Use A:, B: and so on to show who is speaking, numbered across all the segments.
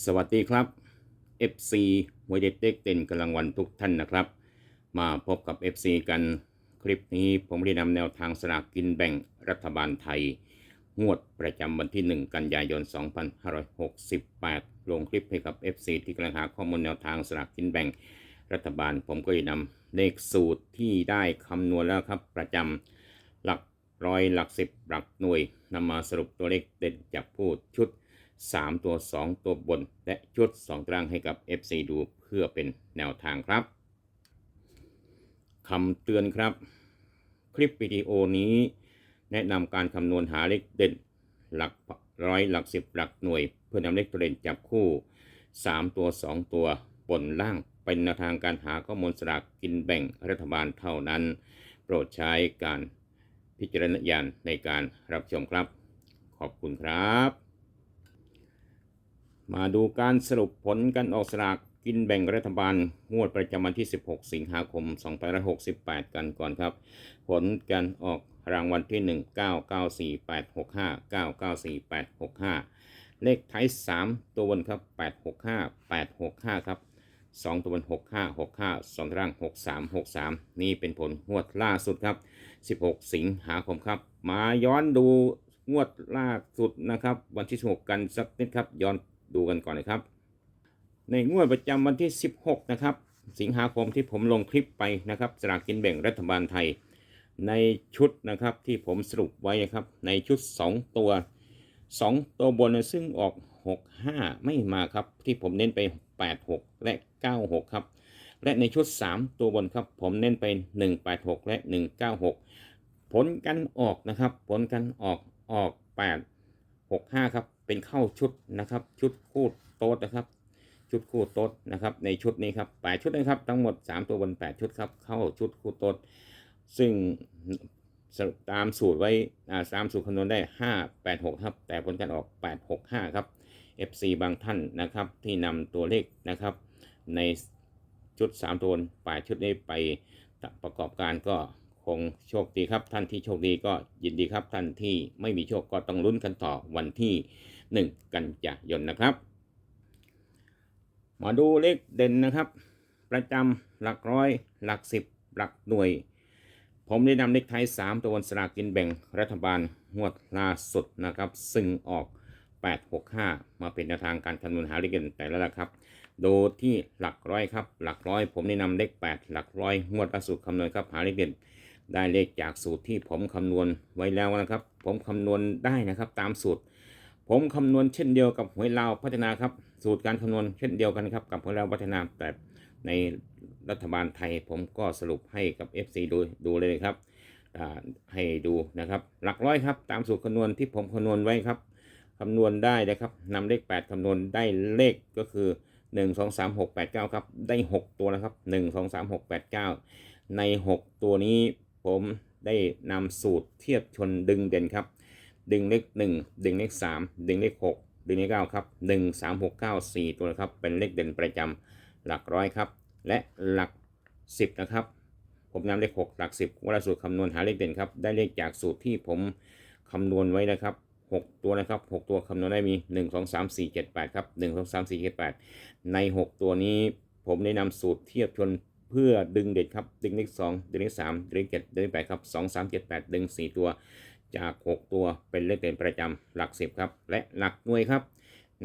A: สวัสดีครับ FC หวยเด็ดเด็กเด่นกำลังวันทุกท่านนะครับ มาพบกับ FC กันคลิปนี้ผมได้นำแนวทางสลากกินแบ่งรัฐบาลไทย งวดประจำวันที่ 1 กันยายน 2568 ลงคลิปให้กับ FC ที่กำลังหาข้อมูลแนวทางสลากกินแบ่งรัฐบาล ผมก็ได้นำเลขสูตรที่ได้คำนวณแล้วครับ ประจำหลักร้อยหลักสิบหลักหน่วยนำมาสรุปตัวเลขเด่นจากผู้ชุด 3 ตัว 2 ตัวบน และชุด 2ตารางให้กับ FC ดูเพื่อเป็นแนวทางครับคำเตือนครับ คลิปวิดีโอนี้ แนะนำการคำนวณหาเลขเด่น หลักร้อยหลักสิบหลักหน่วย เพื่อนำเลขตัวเด่นจับคู่ 3 ตัว 2 ตัวบนล่างเป็นแนวทางการหาข้อมูลสลากกินแบ่งรัฐบาลเท่านั้น โปรดใช้การพิจารณญาณในการรับชมครับ ขอบคุณครับ มาดูการสรุปผลการออกสลากกินแบ่งรัฐบาลงวดประจำวันที่ 16 สิงหาคม 2568 กันก่อนครับ ผลการออกรางวัลที่ 1 994865 994865 เลขท้าย 3 ตัวบนครับ 865 865 ครับ 2 ตัวบน 65 65 2ตาราง 63 63 นี่เป็นผลงวดล่าสุดครับ 16 สิงหาคมครับ มาย้อนดูงวดล่าสุดนะครับ วันที่ 16 กันสักนิดครับย้อน ดูกันก่อนนะครับ ในงวดประจำวันที่ 16 นะครับ สิงหาคมที่ผมลงคลิปไปนะครับสลากกินแบ่งรัฐบาลไทย ในชุดนะครับที่ผมสรุปไว้นะครับ ในชุด 2 ตัว 2 ตัวบนนะซึ่งออก 65 ไม่มาครับ ที่ผมเน้นไป 86 และ 96 ครับและในชุด 3 ตัวบนครับ ผมเน้นไป 186 และ 196 ผลกันออกนะครับ ผลกันออกออก 8 65 ครับ เป็นเข้าชุดนะครับ ชุดคู่โต๊ดนะครับ ชุดคู่โต๊ดนะครับ ในชุดนี้ครับ8ชุดนะครับ ทั้งหมด 3 ตัวบน 8 ชุดครับ เข้าชุดคู่โต๊ดซึ่งตามสูตรไว้ตามสูตรคำนวณได้ 5 8 6ครับ แต่ผลการออก 8 6 5 ครับ FC บางท่านนะครับ ที่นำตัวเลขนะครับ ในชุด 3 ตัวบน8ชุดนี้ไปประกอบการก็คงโชคดีครับ ท่านที่โชคดีก็ยินดีครับ ท่านที่ไม่มีโชคก็ต้องลุ้นกันต่อวันที่ 1 กันยายนนะครับ มาดูเลขเด่นนะครับ ประจำหลักร้อย หลักสิบหลักหน่วย ผมได้นำเลขไทย 3 ตัวบนสลากกินแบ่งรัฐบาลงวดล่าสุดนะครับ ซึ่งออก 865 มาเป็นแนวทางการคำนวณหาเลขเด่นแต่ละหลักครับโดยที่หลักร้อยครับ หลักร้อย ผมได้นำเลข 8 หลักร้อยงวดล่าสุดคำนวณครับหาเลขเด่นได้เลขจากสูตรที่ผมคำนวณไว้แล้วนะครับ ผมคำนวณได้นะครับตามสูตร ผมคำนวณเช่นเดียวกับหวยลาวพัฒนาครับ สูตรการคำนวณเช่นเดียวกันครับกับหวยลาวพัฒนาแต่ในรัฐบาลไทยผมก็สรุปให้กับ FC ดูดูเลยครับให้ดูนะครับ หลักร้อยครับ ตามสูตรคำนวณที่ผมคำนวณไว้ครับคำนวณได้นะครับนำเลข 8คำนวณได้เลขก็คือ 1 2 3 6 8 9ครับได้ 6 ตัวนะครับ 1 2 3 6 8 9 ใน 6 ตัวนี้ผมได้นำสูตรเทียบชนดึงเด่นครับ ดึงเลข1ดึงเลข3ดึงเลข6ดึงเลข9ครับ1 3 6 9 4ตัวนะครับ เป็นเลขเด่นประจำหลักร้อยครับ และหลัก10นะครับ ผมนำเลข6หลัก10ว่าสูตรคำนวณหาเลขเด่นครับ ได้เลขจากสูตรที่ผมคำนวณไว้นะครับ6ตัวนะครับ6ตัวคำนวณได้มี1 2 3 4 7 8ครับ1 2 3 4 7 8ใน6ตัวนี้ผมได้นำสูตรเทียบชนเพื่อดึงเด็ดครับ ดึงเลข2ดึงเลข3ดึงเลข7ดึงเลข8ครับ2 3 7 8ดึง4ตัว จาก 6 ตัวเป็นเลขเด่นประจำหลัก 10 ครับ และหลักหน่วยครับ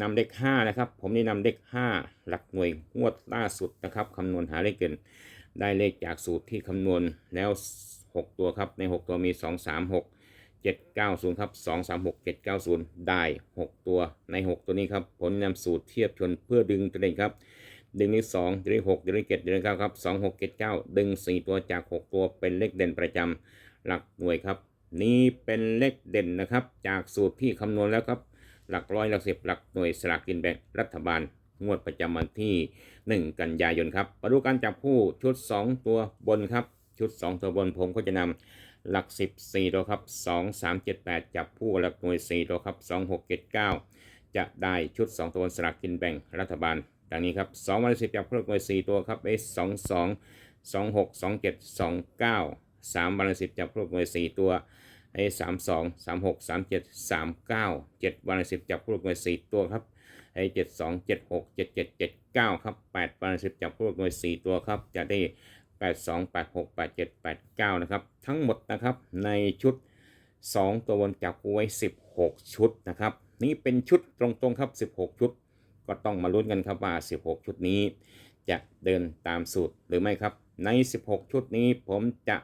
A: นำเลข5นะครับ ผมได้นำเลข5หลักหน่วยงวดล่าสุดนะครับคำนวณหาเลขเด่นได้เลขจากสูตรที่คำนวณแล้ว 6 ตัวครับใน 6 ตัวมี 2 3 6 7 9 0ครับ2 3 6 7 9 0 ได้ 6 ตัวใน 6 ตัวนี้ครับผลนำสูตรเทียบชนเพื่อดึงตัวเด่นครับดึงเลข2ดึงเลข6ดึงเลข7ดึงเลข9ครับ2 6 7 9ดึง4ตัวจาก6ตัวเป็นเลขเด่นประจำหลักหน่วยครับ นี่เป็นเลขเด่นนะครับ จากสูตรที่คำนวณแล้วครับ หลักร้อยหลักสิบหลักหน่วยสลากกินแบ่งรัฐบาล งวดประจำวันที่ 1 กันยายนครับมาดูการจับคู่ชุด 2 ตัวบนครับ ชุด 2 ตัวบนผมก็จะนำหลัก 10 4ตัวครับ 2 3 7 8 จับคู่หลักหน่วย 4 ตัวครับ 2 6 7 9 จะได้ชุด 2 ตัวบนสลากกินแบ่งรัฐบาล ดังนี้ครับ2วันละ10จับคู่หลักหน่วย 4 ตัวครับเอ2 2 2 6 2 7 2 9 3วันละ10จับคู่หลักหน่วย 4 ตัว ไอ้สามสองสามหกสามเจ็ดสามเก้าเจ็ดวันสิบจับคู่หน่วยสี่ตัวครับไอ้เจ็ดสองเจ็ดหกเจ็ดเจ็ดเจ็ดเก้าครับแปดวันสิบจับคู่หน่วยสี่ตัวครับ จะได้แปดสองแปดหกแปดเจ็ดแปดเก้านะครับ ทั้งหมดนะครับในชุดสองตัวบนจับคู่ไว้สิบหกชุดนะครับ นี่เป็นชุดตรงๆครับสิบหกชุด ก็ต้องมาลุ้นกันครับว่า16ชุดนี้ จะเดินตามสูตรหรือไม่ครับ ใน 16 ชุดนี้ผมจะ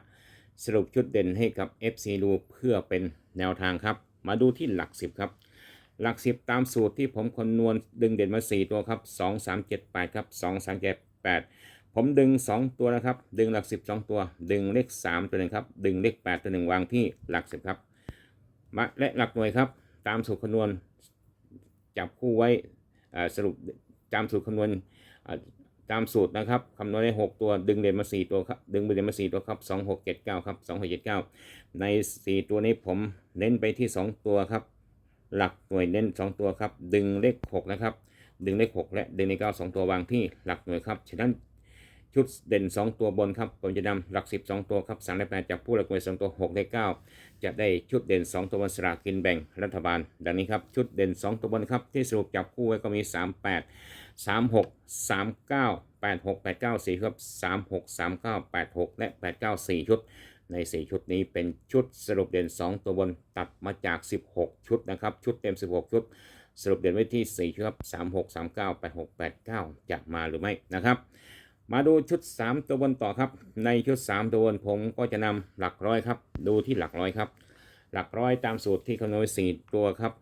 A: สรุปชุดเด่นให้กับ FC ดูเพื่อเป็นแนวทางครับ มาดูที่หลัก 10 ครับ หลัก 10 ตามสูตรที่ผมคำนวณดึงเด่นมา 4 ตัวครับ 2 3 7 8 ครับ 2 3 7 8 ผมดึง 2 ตัวนะครับ ดึงหลัก 10 2 ตัว ดึงเลข 3 ตัวหนึ่งครับ ดึงเลข 8 ตัวหนึ่งวางที่หลัก 10 ครับมาและหลักหน่วยครับ ตามสูตรคำนวณจับคู่ไว้สรุปตามสูตรคำนวณ ตามสูตรนะครับคำนวณได้ 6 ตัวดึงเด่นมา 4 ตัวครับดึงเด่นมา 4 ตัวครับ 2 6 7 9 ครับ 2 6 7 9 ใน 4 ตัวนี้ผมเน้นไปที่ 2 ตัวครับ หลักหน่วยเน้น 2 ตัวครับ ดึงเลข 6 นะครับ ดึงเลข 6 และดึงเลข9 2 ตัววางที่หลักหน่วยครับ ฉะนั้นชุดเด่น 2 ตัวบนครับ ผมจะนำหลัก 10 2 ตัวครับ3และ8จับผู้หลักหน่วย 2 ตัว6เลข9จะได้ชุดเด่น 2 ตัวบนสลากกินแบ่งรัฐบาล ดังนี้ครับ ชุดเด่น 2 ตัวบนครับที่สรุปจับคู่ไว้ก็มี 38 36 39 86 89 4ครับ36 39 86และ89 4ชุด ใน4ชุดนี้เป็นชุดสรุปเด่น2ตัวบนตัดมาจาก16ชุดนะครับ ชุดเต็ม16ชุด สรุปเด่นไว้ที่4ชุดครับ36 39 86 89จะมาหรือไม่นะครับมาดูชุด 3 ตัวบนต่อครับ ในชุด 3 ตัวบนผมก็จะนำหลักร้อยครับ ดูที่หลักร้อยครับ หลักร้อยตามสูตรที่คำนวณ4ตัวครับ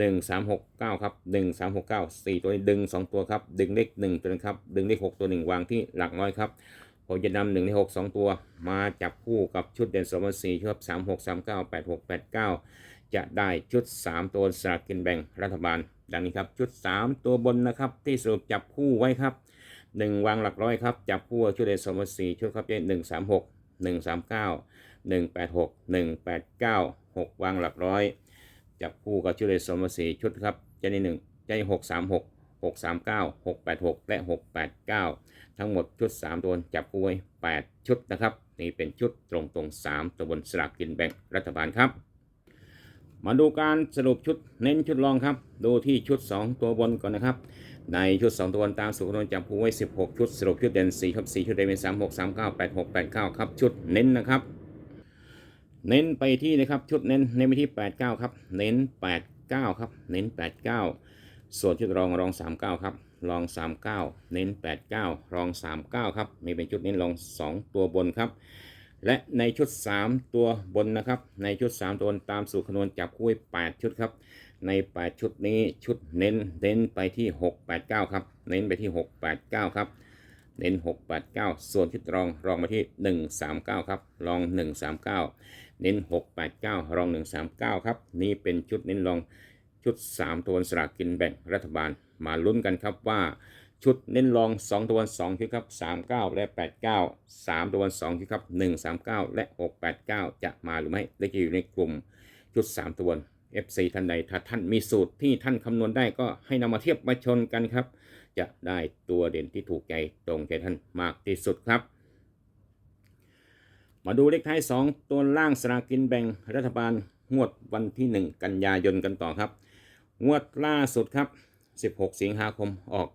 A: 1 3 6 9ครับ1 3 6 9 4ตัวนี้ดึง2ตัวครับดึงเลข1ตัวนึงครับดึงเลข6ตัว1วางที่หลักร้อยครับผมจะนำ1เลข6 2ตัว มาจับคู่กับชุดเด่น2 4ชุด3 6 3 9 8 6 8 9จะได้ชุด3ตัวสลากกินแบ่งรัฐบาล ดังนี้ครับชุด3ตัวบนนะครับที่สรุปจับคู่ไว้ครับหนึ่งวางหลักร้อยครับจับคู่ชุดเด่นสองสี่ชุดครับหนึ่งสามหกหนึ่งสามเก้าหนึ่งแปดหกหนึ่งแปดเก้าหกวางหลักร้อย จับคู่กับชุดเด่นสองสี่ชุดครับจะในหนึ่งจะหกสามหกหกสามเก้าหกแปดหกและหกแปดเก้าทั้งหมดชุดสามตัวจับคู่ไว้แปดชุดนะครับ นี่เป็นชุดตรงตรงสามตัวบนสลากกินแบ่งรัฐบาลครับ มาดูการสรุปชุดเน้นชุดรองครับ ดูที่ชุด 2 ตัวบนก่อนนะครับ ในชุด 2 ตัวบนตามสูตรคำนจับคู่ไว้ 16 ชุด สรุปชุดเด่น4ครับ4ชุดเด่นเป็น3 6 3 9 8 6 8 9 ครับ ชุดเน้นนะครับ เน้นไปที่นะครับชุดเน้นเน้นไปที่ 89 ครับ เน้น 89 ครับ เน้น 89 ส่วนชุดรองรอง 39 ครับรอง 39 เน้น 89 รอง 39 ครับนี่เป็นชุดเน้นรอง 2 ตัวบนครับ และในชุด 3 ตัวบนนะครับ ในชุด 3 ตัวบนตามสูตรคำนวณจับคู่8ชุดครับ ใน 8 ชุดนี้ชุดเน้นเน้นไปที่ 689 ครับ เน้นไปที่ 689 ครับ เน้น 689 ส่วนชุดรองรองมาที่ 139 ครับ รอง 139 เน้น 689 รอง 139 ครับ นี่เป็นชุดเน้นรองชุด 3 ตัวสลากกินแบ่งรัฐบาล มาลุ้นกันครับว่าชุดเน้นรอง 2 ตัวน2ชุดครับ 39 และ 89 3 ตัวน2ชุดครับ 139 และ 689 จะมาหรือไม่ได้จะอยู่ในกลุ่มชุด 3 ตัว FC ท่านใดถ้าท่านมีสูตรที่ท่านคำนวณได้ก็ให้นำมาเทียบมาชนกันครับ จะได้ตัวเด่นที่ถูกใจตรงใจท่านมากที่สุดครับ มาดูเลขท้าย 2 ตัวล่างสลากินแบ่งรัฐบาลงวดวันที่ 1 กันยายนกันต่อครับ งวดล่าสุดครับ 16 สิงหาคมออก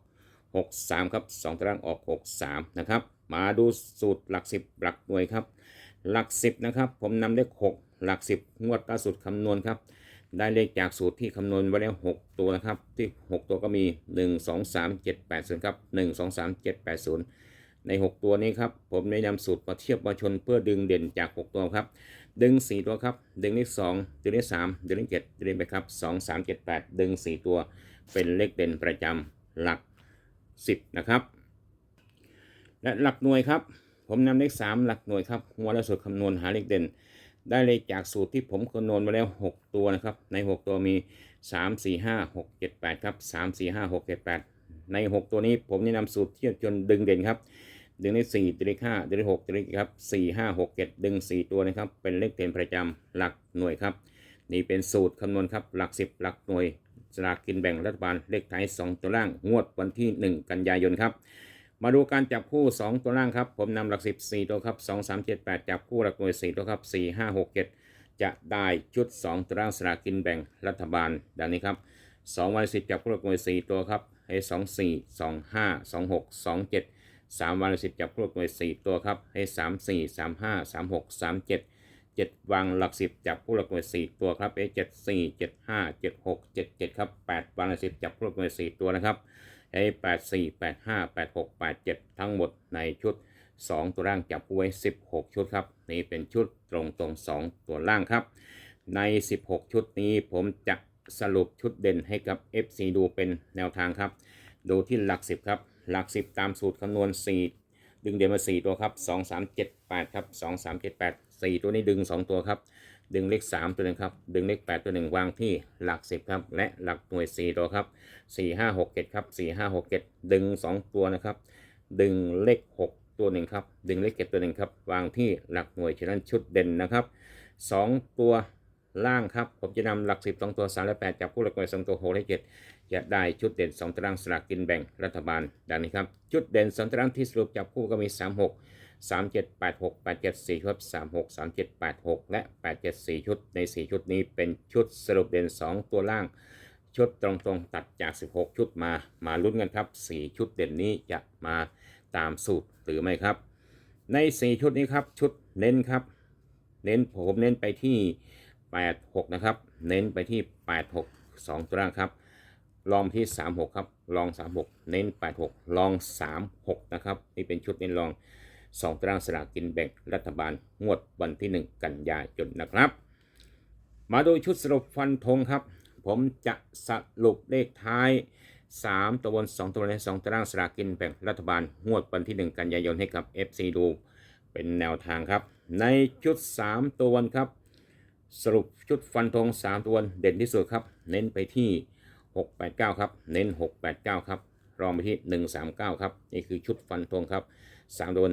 A: 63 ครับ 2ตารางออก 63 นะครับ มาดูสูตรหลัก 10 หลักหน่วยครับ หลัก 10 นะครับ ผมนำเลข 6 หลัก 10 งวดล่าสุดคำนวณครับ ได้เลขจากสูตรที่คำนวณไว้แล้ว 6 ตัวนะครับ ที่ 6 ตัวก็มี 1 2 3 7 8 0 ครับ 1 2 3 7 8 0 ใน 6 ตัวนี้ครับ ผมได้นำสูตรมาเทียบมาชนเพื่อดึงเด่นจาก 6 ตัวครับ ดึง 4 ตัวครับ ดึงเลข2ดึงเลข3ดึงเลข7ดึงไปครับ 2 3 7 8 ดึง 4 ตัว เป็นเลขเด่นประจำหลัก 10 นะครับ และหลักหน่วยครับ ผมนำเลข 3 หลักหน่วยครับหัวและสูตรคำนวณหาเลขเด่น ได้เลขจากสูตรที่ผมคำนวณมาแล้ว 6 ตัวนะครับ ใน 6 ตัวมี 3 4 5 6 7 8 ครับ 3 4 5 6 7 8ใน 6 ตัวนี้ผมแนะนำสูตรเทียบจนดึงเด่นครับ ดึงเลข4ดึงเลข5ดึงเลข6ดึงเลขครับ4 5 6 7ดึง4ตัวนะครับ เป็นเลขเด่นประจำหลักหน่วยครับ นี่เป็นสูตรคำนวณครับ หลัก10หลักหน่วยสลากกินแบ่งรัฐบาลเลขท้าย2ตัวล่างงวดวันที่1กันยายนครับ มาดูการจับคู่2ตัวล่างครับ ผมนำหลัก10 4ตัวครับ2 3 7 8จับคู่หลักหน่วย4ตัวครับ4 5 6 7จะได้ชุด2ตารางสลากกินแบ่งรัฐบาลดังนี้ครับ2วันสิบจับผู้ละหน่วย4ตัวครับให้2 4 2 5 2 6 2 7 3วันละสิบจับผู้ละหน่วย4ตัวครับให้3 4 3 5 3 6 3 7 7วางหลักสิบจับผู้ละหน่วย4ตัวครับให้7 4 7 5 7 6 7 7ครับ8วันละสิบจับผู้ละหน่วย4ตัวนะครับให้8 4 8 5 8 6 8 7ทั้งหมดในชุด2ตัวล่างจับผู้ไว้16ชุดครับนี่เป็นชุดตรงตรงๆ2ตัวล่างครับ ใน 16 ชุดนี้ผมจะสรุปชุดเด่นให้กับ FC ดูเป็นแนวทางครับ ดูที่หลัก 10 ครับ หลัก 10 ตามสูตรคำนวณ 4 ดึงเด่นมา 4 ตัวครับ 2 3 7 8 ครับ 2 3 7 8 4 ตัวนี้ดึง 2 ตัวครับ ดึงเลข 3 ตัวหนึ่งครับ ดึงเลข 8 ตัวหนึ่งวางที่หลัก 10 ครับ และหลักหน่วย 4 ตัวครับ 4 5 6 7 ครับ 4 5 6 7 ดึง 2 ตัวนะครับ ดึงเลข 6 ตัวหนึ่งครับ ดึงเลขเก็บตัวหนึ่งครับ วางที่หลักหน่วยฉะนั้นชุดเด่นนะครับ 2 ตัว ล่างครับ ผมจะนำหลัก 10 2 ตัว 3 และ 8 จับคู่หลักหน่วย2ตัว 6 และ 7 จะได้ชุดเด่น 2ตารางสลากกินแบ่งรัฐบาล ดังนี้ครับ ชุดเด่น 2ตารางที่สรุปจับคู่ก็มี 3 6 3 7 8 6 8 7 4ครับ3 6 3 7 8 6 และ 8 7 4 ชุด ใน 4 ชุดนี้เป็นชุดสรุปเด่น 2 ตัวล่าง ชุดตรงๆตัดจาก 16 ชุดมา มาลุ้นกันครับ 4 ชุดเด่นนี้จะมาตามสูตรหรือไม่ครับ ใน 4 ชุดนี้ครับ ชุดเน้นครับ เน้นผมเน้นไปที่ 86 นะครับ เน้นไปที่ 86 2 ตัวล่างครับ ลองที่ 36 ครับ ลอง 36 เน้น 86 ลอง 36 นะครับ นี่เป็นชุดเน้นลอง 2ตารางสลากกินแบ่งรัฐบาลงวดวันที่ 1 กันยายนนะครับ มาดูชุดสรุปฟันธงครับ ผมจะสรุปเลขท้าย 3 ตัวบน 2 ตัวใน2ตารางสลากกินแบ่งรัฐบาลงวดวันที่ 1 กันยายนให้กับ FC ดู เป็นแนวทางครับ ในชุด 3 ตัวบนครับ สรุปชุดฟันธง3ตัวเด่นที่สุดครับ เน้นไปที่ 689 ครับ เน้น 689 ครับ รองไปที่ 139 ครับ นี่คือชุดฟันธงครับ3ตัว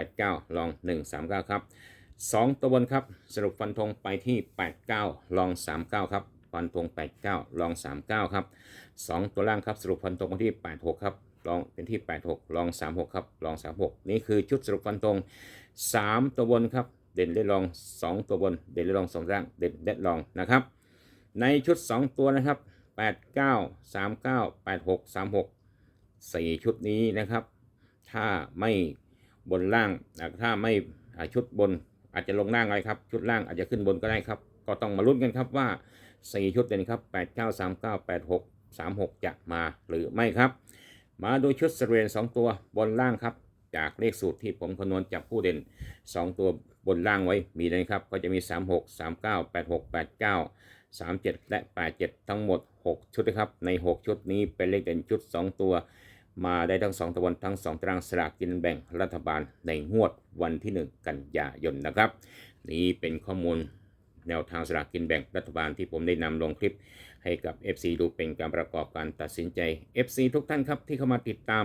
A: 689 ลอง 139 ครับ 2 ตัวบนครับ สรุปฟันธงไปที่ 89 ลอง 39 ครับ ฟันธง 89 ลอง 39 ครับ 2 ตัวล่างครับ สรุปฟันธงไปที่ 86 ครับลองเป็นที่ 86 ลอง 36 ครับ ลอง 36 นี่คือชุดสรุปฟันธง3 ตัวบนครับ เด่นได้ลอง 2 ตัวบน เด่นได้ลอง2ล่าง เด่นได้ลองนะครับ ในชุด 2 ตัวนะครับ 89 39 86 36 4 ชุดนี้นะครับ ถ้าไม่บนล่าง ถ้าไม่ชุดบนอาจจะลงล่างอะไรครับ ชุดล่างอาจจะขึ้นบนก็ได้ครับ ก็ต้องมาลุ้นกันครับว่า 4 ชุดเด่นครับ 8 9 3 9 8 6 3 6 จะมาหรือไม่ครับ มาดูชุดสเรียน2 ตัวบนล่างครับ จากเลขสูตรที่ผมคำนวณจับผู้เด่น 2 ตัวบนล่างไว้มีเลยครับ ก็จะมี 3 6 3 9 8 6 8 9 3 7 และ 8 7 ทั้งหมด 6 ชุดนะครับ ใน 6 ชุดนี้เป็นเลขเด่นชุด 2 ตัว มาได้ทั้ง 2ตะวันทั้ง 2ตารางสลากกินแบ่งรัฐบาลในงวดวันที่ 1 กันยายนนะครับ นี่เป็นข้อมูลแนวทางสลากกินแบ่งรัฐบาลที่ผมได้นำลงคลิป ให้กับ FC ดูเป็นการประกอบการตัดสินใจ FC ทุกท่านครับที่เข้ามาติดตาม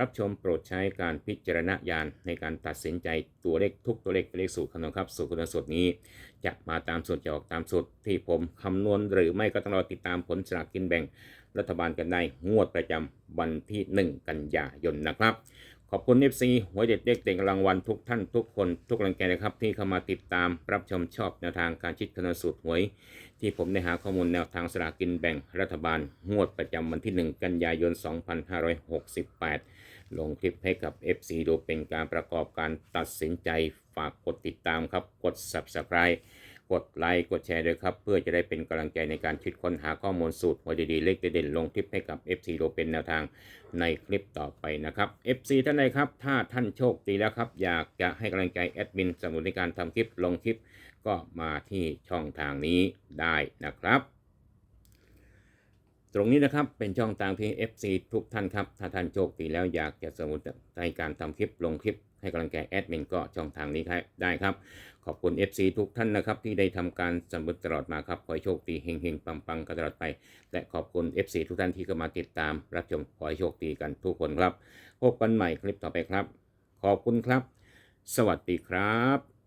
A: รับชมโปรดใช้การพิจารณญาณในการตัดสินใจตัวเลขทุกตัวเลขเป็นเลขสูตรคำนวณครับสูตรคำนวณสูตรนี้ จะมาตามสูตรจะออกตามสูตรที่ผมคำนวณหรือไม่ก็ต้องรอติดตามผลสลากกินแบ่งรัฐบาลกันได้งวดประจำวันที่ 1 กันยายนนะครับ ขอบคุณ FC หวยเด็ดเด็กเด็กรางวัลทุกท่านทุกคนทุกแรงแกนะครับ ที่เข้ามาติดตามรับชมชอบแนวทางการคิดคำนวณสูตรหวย ที่ผมได้หาข้อมูลแนวทางสลากกินแบ่งรัฐบาล งวดประจำวันที่ 1 กันยายน 2568 ลงคลิปให้กับ FC ดูเป็นการประกอบการตัดสินใจฝากกดติดตามครับกด Subscribe กดไลค์กดแชร์ด้วยครับ เพื่อจะได้เป็นกำลังใจในการคิดค้นหาข้อมูลสูตรหวยดีๆเลขเด่นๆลงคลิปให้กับ FC ดูเป็นแนวทางในคลิปต่อไปนะครับ FC ท่านใดครับ ถ้าท่านโชคดีแล้วครับ อยากจะให้กำลังใจแอดมินสมุนในการทำคลิปลงคลิป ก็มาที่ช่องทางนี้ได้นะครับตรงนี้นะครับเป็นช่องทางที่ FC ทุกท่านครับ ถ้าท่านโชคดีแล้วอยากจะสมุนในการทำคลิปลงคลิป ให้กำลังใจแอดมินก็ช่องทางนี้ได้ครับ ขอบคุณ FC ทุกท่านนะครับ ที่ได้ทำการสมุนตลอดมาครับ ขอให้โชคดีเฮงๆ ปังๆกันตลอดไป และขอบคุณ FC ทุกท่านที่เข้ามาติดตาม รับชมขอให้โชคดีกันทุกคนครับ พบกันใหม่คลิปต่อไปครับ ขอบคุณครับ สวัสดีครับ